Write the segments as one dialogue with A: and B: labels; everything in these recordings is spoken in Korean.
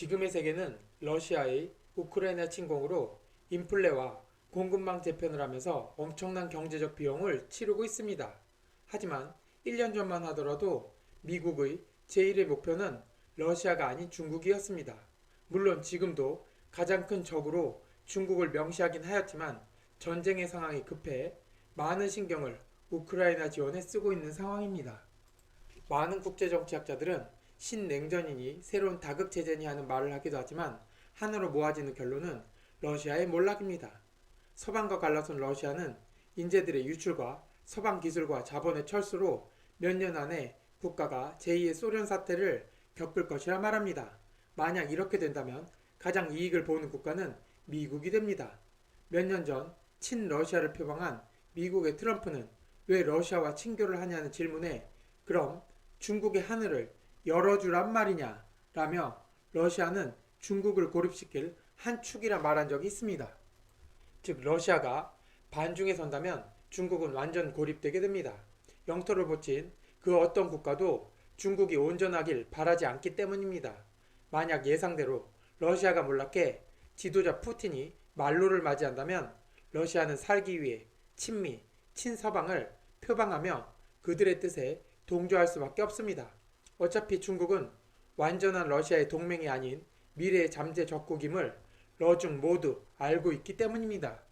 A: 지금의 세계는 러시아의 우크라이나 침공으로 인플레와 공급망 재편을 하면서 엄청난 경제적 비용을 치르고 있습니다. 하지만 1년 전만 하더라도 미국의 제1의 목표는 러시아가 아닌 중국이었습니다. 물론 지금도 가장 큰 적으로 중국을 명시하긴 하였지만 전쟁의 상황이 급해 많은 신경을 우크라이나 지원에 쓰고 있는 상황입니다. 많은 국제정치학자들은 신냉전이니 새로운 다급체제니 하는 말을 하기도 하지만 하나로 모아지는 결론은 러시아의 몰락입니다. 서방과 갈라선 러시아는 인재들의 유출과 서방 기술과 자본의 철수로 몇 년 안에 국가가 제2의 소련 사태를 겪을 것이라 말합니다. 만약 이렇게 된다면 가장 이익을 보는 국가는 미국이 됩니다. 몇 년 전 친러시아를 표방한 미국의 트럼프는 왜 러시아와 친교를 하냐는 질문에 그럼 중국의 하늘을 열어주란 말이냐 라며 러시아는 중국을 고립시킬 한 축이라 말한 적이 있습니다. 즉 러시아가 반중에 선다면 중국은 완전 고립되게 됩니다. 영토를 보친 그 어떤 국가도 중국이 온전하길 바라지 않기 때문입니다. 만약 예상대로 러시아가 몰락해 지도자 푸틴이 말로를 맞이한다면 러시아는 살기 위해 친미, 친서방을 표방하며 그들의 뜻에 동조할 수밖에 없습니다. 어차피 중국은 완전한 러시아의 동맹이 아닌 미래의 잠재 적국임을 러중 모두 알고 있기 때문입니다.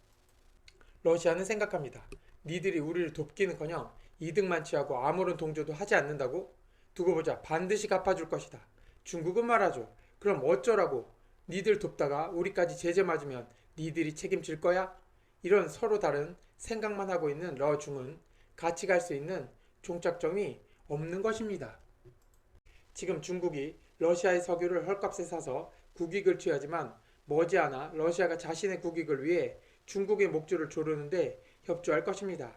A: 러시아는 생각합니다. 니들이 우리를 돕기는커녕 이득만 취하고 아무런 동조도 하지 않는다고? 두고 보자. 반드시 갚아줄 것이다. 중국은 말하죠. 그럼 어쩌라고? 니들 돕다가 우리까지 제재 맞으면 니들이 책임질 거야? 이런 서로 다른 생각만 하고 있는 러중은 같이 갈 수 있는 종착점이 없는 것입니다. 지금 중국이 러시아의 석유를 헐값에 사서 국익을 취하지만 머지않아 러시아가 자신의 국익을 위해 중국의 목줄을 조르는데 협조할 것입니다.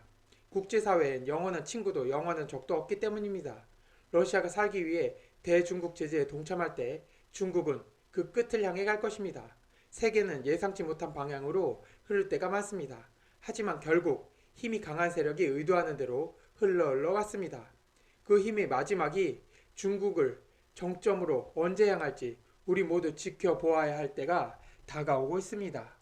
A: 국제사회엔 영원한 친구도 영원한 적도 없기 때문입니다. 러시아가 살기 위해 대중국 제재에 동참할 때 중국은 그 끝을 향해 갈 것입니다. 세계는 예상치 못한 방향으로 흐를 때가 많습니다. 하지만 결국 힘이 강한 세력이 의도하는 대로 흘러 흘러갔습니다. 그 힘의 마지막이 중국을 정점으로 언제 향할지 우리 모두 지켜보아야 할 때가 다가오고 있습니다.